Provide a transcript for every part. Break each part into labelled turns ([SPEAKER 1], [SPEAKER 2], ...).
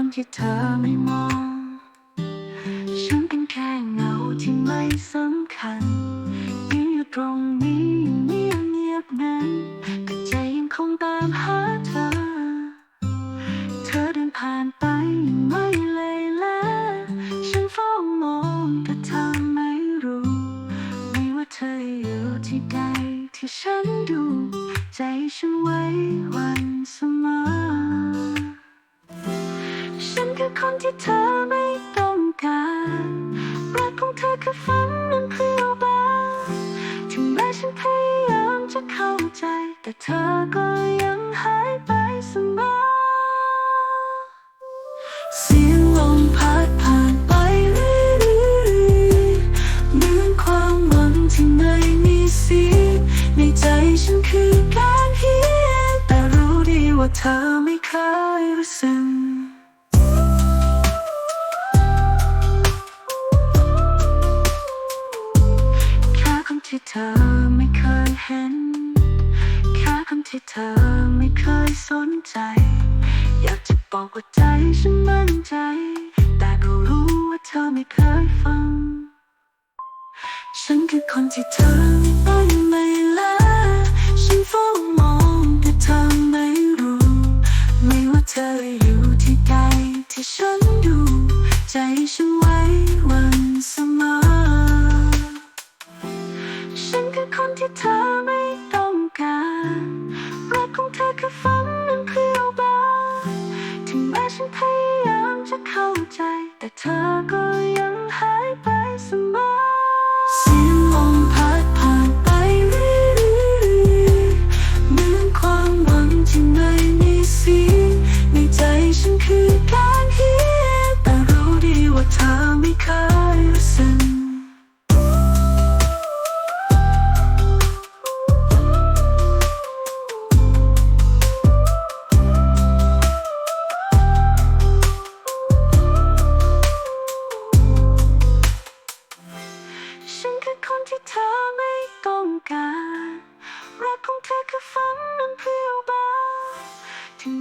[SPEAKER 1] คนที่เธอไม่มอง ฉันเป็นแค่เงาที่ไม่สำคัญยืนอยู่ตรงนี้เงียบเงียบนั้น แต่ใจยังคงตามหาเธอ เธอเดินผ่านไปไม่เลยละฉันเฝ้ามองแต่เธอไม่รู้ ไม่ว่าเธออยู่ที่ใดที่ฉันดู ใจฉันไว้วันเสมอ ที่เธอไม่ต้องการรักของเธอคือฝันนั้นเพียวบางถึงแม้ฉันพยายามจะเข้าใจ แต่เธอก็ยังหายไปเสมอเสียงลมพัดผ่านไปเรื่อยๆเหมือนความหวังที่ไม่มีสีในใจฉันคือการเฮียแต่รู้ดีว่าเธอไม่เคยรู้สึก ที่เธอไม่เคยเห็น แค่คนที่เธอไม่เคยสนใจ อยากจะบอกว่าใจฉันมั่นใจ แต่ก็รู้ว่าเธอไม่เคยฟัง ฉันคือคนที่เธอต้องไม่ละฉันเฝ้ามองแต่เธอไม่รู้ ไม่ว่าเธออยู่ที่ใดที่ฉันดู ใจฉันไว้วัน ที่เธอไม่ต้องการรักของเธอคือฝันนั้นเพียวบางถึงแม้ฉันพยายามจะเข้าใจ แต่เธอก็ยังหายไปเสมอ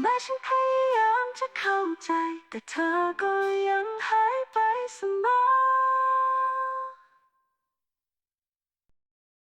[SPEAKER 1] แม้ฉันพยายามจะเข้าใจ แต่เธอก็ยังหายไปเสมอ